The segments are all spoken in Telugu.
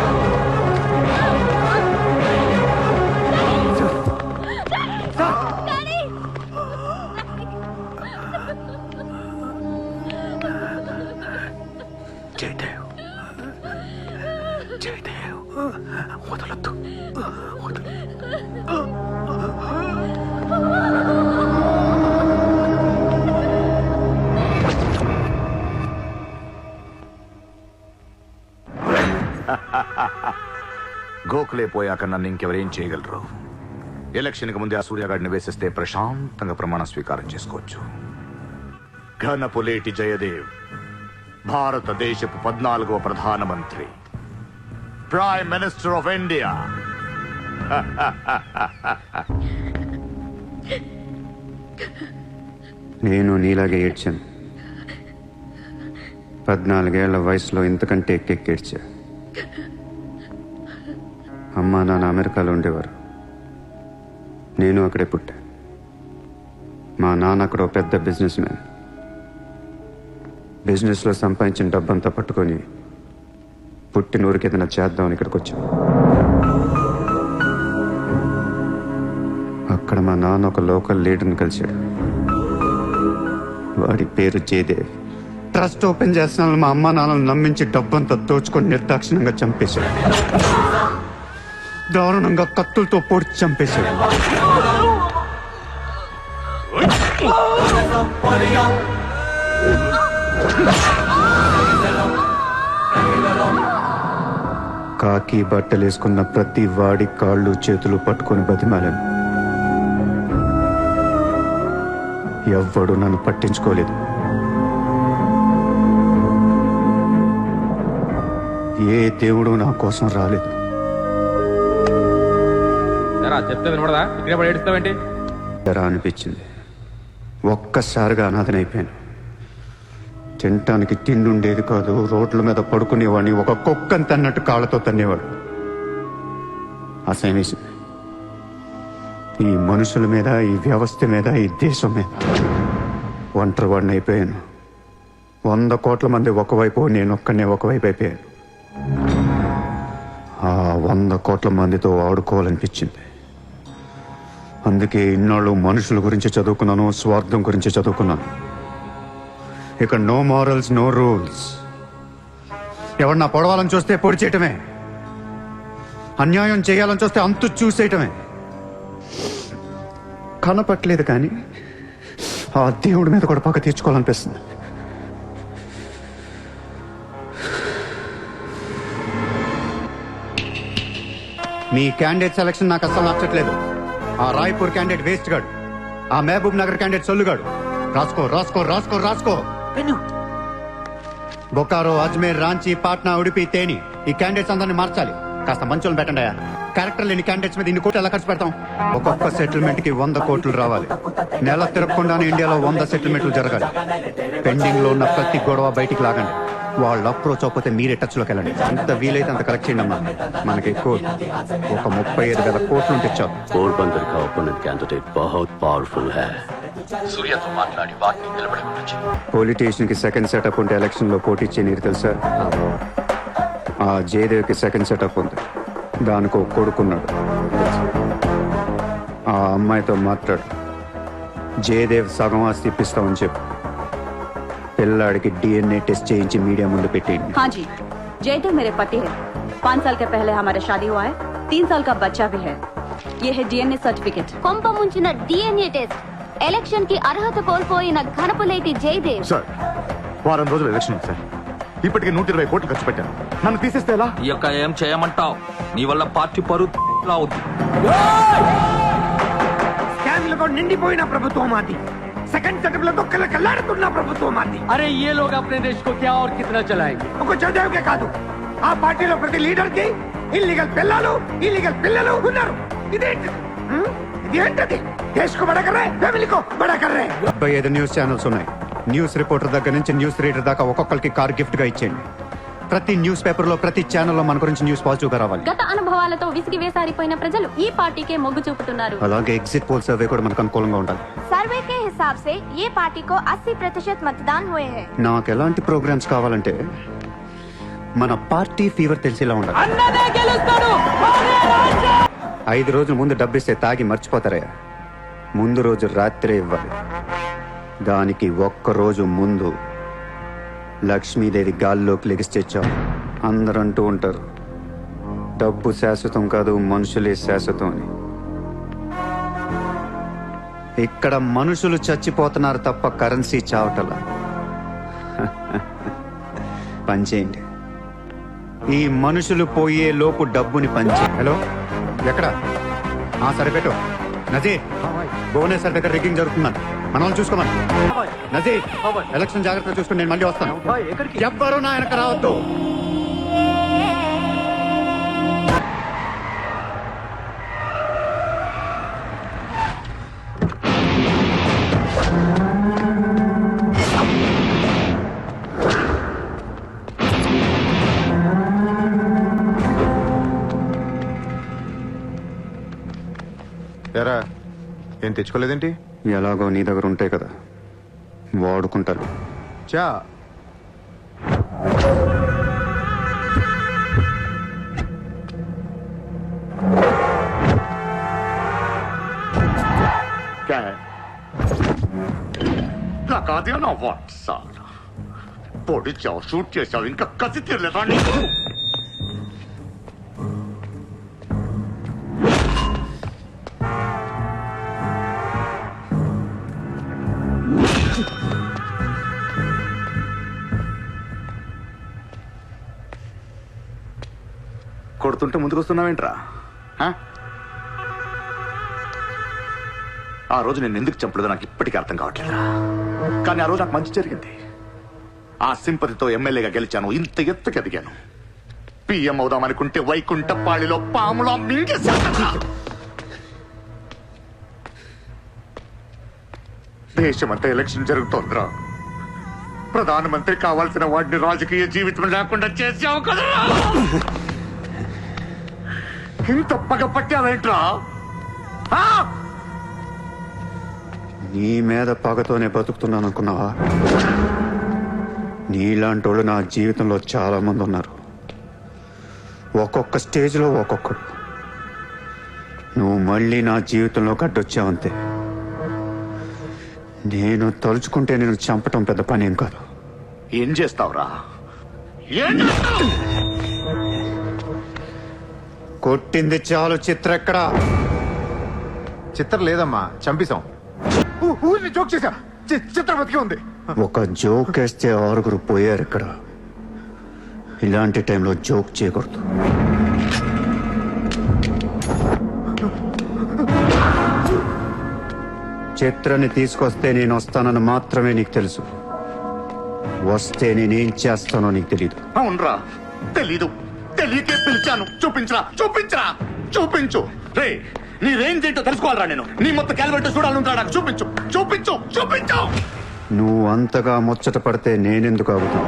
జయదేవ్ పోయాక నన్ను ఇంకెవరేం చేయగలరు? ఎలక్షన్కి ముందే ఆ సూర్యగాడిని వేసేస్తే ప్రశాంతంగా ప్రమాణ స్వీకారం చేసుకోవచ్చు. ఘనపులేటి జయదేవ్ భారతదేశపు పద్నాలుగవ ప్రధానమంత్రి ప్రైమ్ మినిస్టర్ ఆఫ్ ఇండియా నేను నీలాగే ఏడ్చాను. పద్నాలుగేళ్ళ వయసులో ఇంతకంటే ఎక్కెక్కేడ్చా. అమ్మా నాన్న అమెరికాలో ఉండేవారు. నేను అక్కడే పుట్టా. మా నాన్న అక్కడ పెద్ద బిజినెస్ మ్యాన్. బిజినెస్లో సంపాదించిన డబ్బంతా పట్టుకొని పుట్టిన ఊరికి ఏదైనా చేద్దామని ఇక్కడికి వచ్చాం. అక్కడ మా నాన్న ఒక లోకల్ లీడర్ని కలిశాడు. వాడి పేరు జయదేవ్ ట్రస్ట్ ఓపెన్ చేస్తున్నాను మా అమ్మ నాన్నలు నమ్మించి డబ్బంతా దోచుకొని నిర్దాక్షిణంగా చంపేశాడు. దారుణంగా కత్తులతో పొడిచి చంపేశాడు. కాకి బట్టలేసుకున్న ప్రతి వాడి కాళ్ళు చేతులు పట్టుకొని బతిమాలను. ఎవ్వడు నన్ను పట్టించుకోలేదు. ఏ దేవుడు నా కోసం రాలేదు. ఎరా చెప్తే వినపడదా? ఇక్కడే పడి ఏడుస్తావేంటి? ఎరా అనిపించింది. ఒక్కసారిగా అనాథనైపోయాను. తినటానికి తిండి ఉండేది కాదు రోడ్ల మీద పడుకునేవాడిని ఒక కుక్కని తన్నట్టు కాళ్ళతో తన్నేవాడు. అసహ్యం ఈ మనుషుల మీద ఈ వ్యవస్థ మీద ఈ దేశం మీద ఒంటరి వాడిని అయిపోయాను వంద కోట్ల మంది ఒకవైపు నేను ఒక్కనే ఒకవైపు అయిపోయాను ఆ వంద కోట్ల మందితో ఆడుకోవాలనిపించింది. అందుకే ఇన్నాళ్ళు మనుషుల గురించి చదువుకున్నాను స్వార్థం గురించి చదువుకున్నాను. ఇక నో మారల్స్ నో రూల్స్ ఎవరన్నా పొడవాలని చూస్తే పొడి చేయటమే. అన్యాయం చేయాలని చూస్తే అంతు చూసేయటమే. కనపట్లేదు కానీ ఆ దేవుడి మీద కూడా పక్క తీర్చుకోవాలనిపిస్తుంది. మీ క్యాండిడేట్ సెలక్షన్ నాకు అస్సలు నచ్చట్లేదు. ఆ రాయ్పూర్ క్యాండిడేట్ వేస్ట్ గాడు. ఆ మహబూబ్ నగర్ క్యాండిడేట్ సొల్లుగాడు. రాసుకో రాసుకో రాసుకో రాసుకో. బొకారో అజ్మేర్ రాంచీ పాట్నా ఉడిపి తేని ఈ క్యాండిడేట్స్ అందరిని మార్చాలి. కాస్త మంచులను పెట్టండి అయ్యా. క్యారెక్టర్ లేని క్యాండిడేట్స్ మీద ఇన్ని కోట్లు ఎలా ఖర్చు పెడతాం? ఒక్కొక్క సెటిల్మెంట్కి వంద కోట్లు రావాలి. నెల తిరగకుండానే ఇండియాలో వంద సెటిల్మెంట్లు జరగాలి. పెండింగ్లో ఉన్న ప్రతి గొడవ బయటికి లాగండి. వాళ్ళ అప్రోచ్ అవ్వకపోతే మీరే టచ్లోకి వెళ్ళండి. అంత వీలైతే అంత కరెక్ట్ చేయండి అమ్మా. మనకి ఒక ముప్పై ఐదు వేల కోట్లు ఉంటే చాలు. కోర్ పవర్ఫుల్ పొలిటీషియన్కి సెకండ్ సెటప్ ఉంటే ఎలక్షన్లో పోటీ చేయనీరు తెలుసా? ఆ జయదేవ్కి సెకండ్ సెటప్ ఉంది. దానికి ఒక కొడుకున్నాడు. ఆ అమ్మాయితో మాట్లాడు. జయదేవ్ సగం ఆస్తి ఇప్పిస్తామని చెప్పు. పిల్లాడికి డిఎన్ఏ టెస్ట్ చేయించి మీడియా ముందు పెట్టేయండి हाँ जी जयदेव मेरे पति है पाँच साल के पहले हमारा शादी हुआ है तीन साल का बच्चा भी है ये है डीएनए सर्टिफिकेट కొంప ముంచిన డిఎన్ఏ టెస్ట్ ఎలక్షన్ కి అర్హత కోల్పోయిన ఘనపులేటి జయదేవ్ సార్ వారం రోజులు ఎలక్షన్ ఉంది సార్ ఇప్పటికి నూట ఇరవై కోట్లు ఖర్చు పెట్టాను నన్ను తీసేస్తే ఎలా ఈ యొక్క ఏం చేయమంటావు నీ వల్ల పార్టీ పరువు అవుద్ది స్కామ్లతో నిండిపోయిన ప్రభుత్వం మాది సెకండ్ సెటప్లతో కళ్ళకల్లాడుతున్న ప్రభుత్వం మాది अरे ये लोग अपने देश को क्या और कितना चलाएंगे ఒక చదివికే కాదు ఆ పార్టీలో ప్రతి లీడర్ కి ఇల్లీగల్ పిల్లలు ఇల్లీగల్ పిల్లలు ఉన్నారు ఇదేంటి హ్మ్? ఇదేంటది దేశకు బడకర్రే ఫ్యామిలీకో బడకర్రే డెబ్బై ఐదు న్యూస్ ఛానల్స్ ఉన్నాయి న్యూస్ రిపోర్టర్ దగ్గర నుంచి న్యూస్ రీడర్ దాకా ఒక్కొక్కరికి కార్ గిఫ్ట్ గా ఇచ్చేయండి ప్రతి న్యూస్ పేపర్ లో ప్రతి ఛానల్లో మన గురించి న్యూస్ పాజిటివ్ గా రావాలి గత అనుభవాలతో విసిగి వేసారిపోయిన ప్రజలు ఈ పార్టీకే మొగ్గు చూపుతున్నారు అలాగే ఎగ్జిట్ పోల్ సర్వే కూడా మనకు అనుకూలంగా ఉండాలి सर्वे के हिसाब से ये पार्टी को 80 प्रतिशत मतदान हुए हैं నాకు ఎలాంటి ప్రోగ్రామ్స్ కావాలంటే మన పార్టీ ఫీవర్ తెలిసేలా ఉండాలి ఐదు రోజుల ముందు డబ్బిస్తే తాగి మర్చిపోతారయ్యా ముందు రోజు రాత్రే ఇవ్వాలి దానికి ఒక్క రోజు ముందు లక్ష్మీదేవి గాల్లోకి లెగిస్తే అందరూ అంటూ ఉంటారు డబ్బు శాశ్వతం కాదు మనుషులే శాశ్వతం అని ఇక్కడ మనుషులు చచ్చిపోతున్నారు తప్ప కరెన్సీ చావటలా. పనిచేయండి ఈ మనుషులు పోయే లోపు డబ్బుని పంచే హలో? ఎక్కడ? ఆ సరే పెట్టు నజీర్ భువనేశ్వర్ దగ్గర రిగ్గింగ్ జరుగుతుందని మన చూసుకోమని. నజీర్ ఎలక్షన్ జాగ్రత్తగా చూసుకుని నేను మళ్ళీ వస్తాను. ఎవ్వరూ నా వెనక రావద్దు. ఎరా ఏం తెచ్చుకోలేదేంటి? ఎలాగో నీ దగ్గర ఉంటాయి కదా వాడుకుంటాను. చా లగా నా వాట్ సార్ పొడి చావు షూట్ చేశావు ఇంకా కసి తీరలేదా? నీకు కొడుతుంటే ముందుకొస్తున్నావేంట్రా? ఆ రోజు నేను ఎందుకు చంపలేదో నాకు ఇప్పటికీ అర్థం కావట్లేదు కానీ ఆ రోజు నాకు మంచి జరిగింది. ఆ సింపతితో ఎమ్మెల్యేగా గెలిచాను. ఇంత ఎత్తుకి ఎదిగాను. పిఎం అవుదామనుకుంటే వైకుంఠ పాళిలో పాములో దేశమంతా ఎలక్షన్ జరుగుతోందిరా. ప్రధానమంత్రి కావాల్సిన వాడిని రాజకీయ జీవితం లేకుండా చేసావు కదరా. ఇంత పగ పట్టావేంట్రా? నీ మీద పగతోనే బతుకుతున్నాను అనుకున్నావా? నీలాంటి వాళ్ళు నా జీవితంలో చాలా మంది ఉన్నారు. ఒక్కొక్క స్టేజ్లో ఒక్కొక్కడు నువ్వు మళ్ళీ నా జీవితంలో గడ్డొచ్చావంతే. నేను తలుచుకుంటే నేను చంపటం పెద్ద పని ఏం కాదు. ఏం చేస్తావురా? ఏం చేస్తావు? కొట్టింది చాలు చిత్ర ఎక్కడా? చిత్రం లేదమ్మా చంపేశాం. ఊరిని జోక్ చేశా? చి- చిత్రం బతికి ఉంది. ఒక జోక్ వేస్తే ఆరుగురు పోయారు ఇక్కడ. ఇలాంటి టైంలో జోక్ చేయకూడదు. చిత్రని తీసుకొస్తే నేను వస్తానని మాత్రమే నీకు తెలుసు. వస్తే నేనేం చేస్తానో నీకు తెలియదు అవునరా తెలీదు. తెలియకే పిలిచాను. చూపించరా చూపించరా చూపించు. రే నీ రేంజ్ ఏంటో తెలుసుకోవాలరా నేను. నీ మొత్తం క్యాలిబర్ చూడాలంటా నాకు? చూపించు చూపించు చూపించు. నువ్వు అంతగా ముచ్చట పడితే నేనెందుకు ఆగుతా?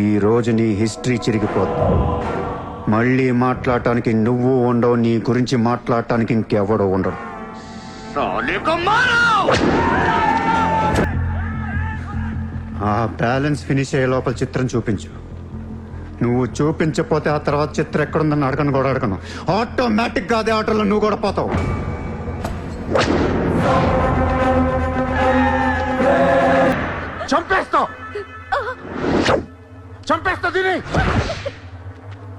ఈ రోజు నీ హిస్టరీ చిరిగిపోతుంది మళ్ళీ మాట్లాడటానికి నువ్వు ఉండవు నీ గురించి మాట్లాడటానికి ఇంకెవడో ఉండడు! ఆ బ్యాలెన్స్ ఫినిష్ అయ్యే లోపల చిత్రం చూపించు. నువ్వు చూపించకపోతే ఆ తర్వాత చిత్రం ఎక్కడుందని అడగను కూడా అడగను. ఆటోమేటిక్గా అదే ఆటోలో నువ్వు కూడా పోతావు. చంపేస్తావు చంపేస్తా దీని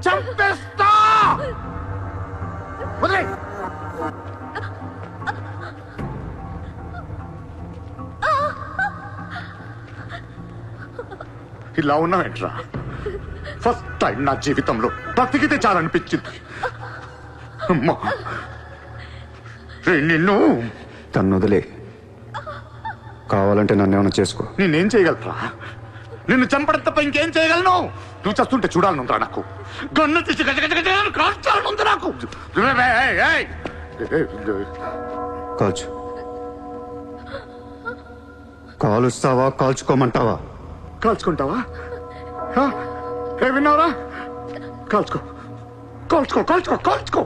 చంపేస్తా. వదిలే. ఇలా ఉన్నావేంట్రా? ఎట్రా టైం నా జీవితంలో. బ్రతికితే చాలనిపించింది. అమ్మా. రే నిన్ను. తను వదిలే. కావాలంటే నన్ను ఏమైనా చేసుకో. నేనేం చేయగలరా నిన్ను చంపడం తప్ప ఇంకేం చేయగలను? నువ్వు చస్తుంటే చూడాలనుందిరా నాకు. గన్ను తీసి కాల్చాలనుంది నాకు. కాల్చు. కాలుస్తావా? కాల్చుకోమంటావా? కాల్చుకుంటావా? విన్నావురా? కాల్చుకో. కాల్చుకో కాల్చుకో కాల్చుకో.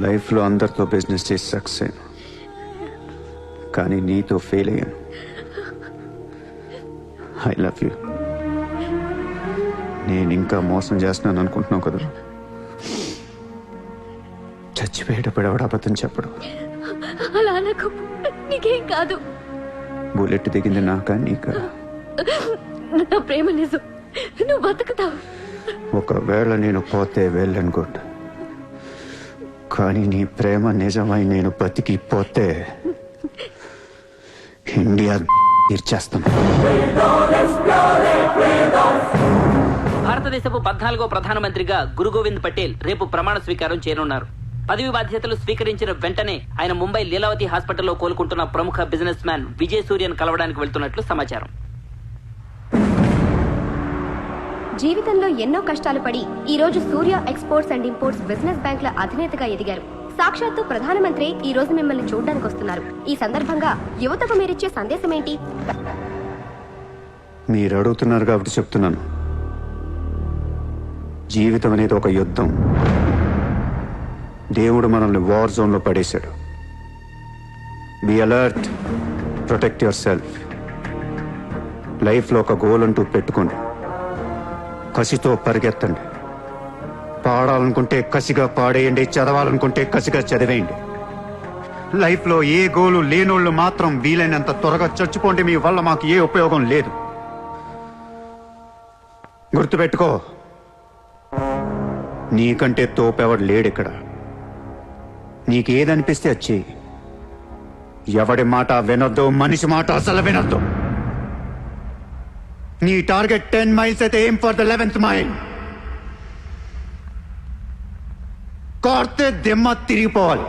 లైఫ్లో అందరితో బిజినెస్ చేసి సక్సెస్ అయ్యాను. కానీ నీతో ఫెయిల్ అయ్యాను. ఐ లవ్ యూ నేను ఇంకా మోసం చేస్తున్నాను అనుకుంటున్నావు కదా? చచ్చిపోయేటప్పుడు ఎవడ అబద్ధం చెప్పడు. అలా అనకు నీకేం కాదు. బుల్లెట్ దిగింది నాకా నీకా? నా ప్రేమ నిజం. నువ్వు బతుకుతావు. ఒకవేళ నేను పోతే వెళ్ళను గుడ్ కానీ నీ ప్రేమ నిజమై నేను బతికిపోతే ఇండియా తీర్చేస్తాను. భారతదేశపు పద్నాలుగో ప్రధానమంత్రిగా గురు గోవింద్ పటేల్ రేపు ప్రమాణ స్వీకారం చేయనున్నారు. పదవి బాధ్యతలు స్వీకరించిన వెంటనే ఆయన ముంబై లీలావతి హాస్పిటల్లో కోలుకుంటున్న ప్రముఖ బిజినెస్ మ్యాన్ విజయ్ సూర్యన్ కలవడానికి వెళ్తున్నట్లు సమాచారం. జీవితంలో ఎన్నో కష్టాలు పడి ఈ రోజు Surya exports and imports business బ్యాంకుల అధినేతగా ఎదిగారు. సాక్షాత్తు ప్రధానమంత్రి ఈ రోజు మిమ్మల్ని చూడడానికి వస్తున్నారు. ఈ సందర్భంగా యువతకు మీరిచ్చే సందేశం ఏంటి మీరు అడుగుతున్నారు కాబట్టి చెప్తున్నాను. జీవితం అనేది ఒక యుద్ధం. దేవుడు మనల్ని వార్ జోన్లో పడేశాడు. Be alert protect yourself లైఫ్లో ఒక గోల్ అంటూ పెట్టుకోండి. కసితో పరిగెత్తండి. పాడాలనుకుంటే కసిగా పాడేయండి చదవాలనుకుంటే కసిగా చదివేయండి. లైఫ్లో ఏ గోలు లేనోళ్ళు మాత్రం వీలైనంత త్వరగా చచ్చిపోండి మీ వల్ల మాకు ఏ ఉపయోగం లేదు. గుర్తుపెట్టుకో నీకంటే తోపెవడు లేడిక్కడ. నీకేదనిపిస్తే వచ్చి ఎవడి మాట వినొద్దు మనిషి మాట అసలు వినొద్దు. నీ టార్గెట్ టెన్ మైల్స్ అయితే ఏం ఫర్ ద లెవెన్త్ మైల్. కార్తే దిమ్మ తిరిగిపోవాలి.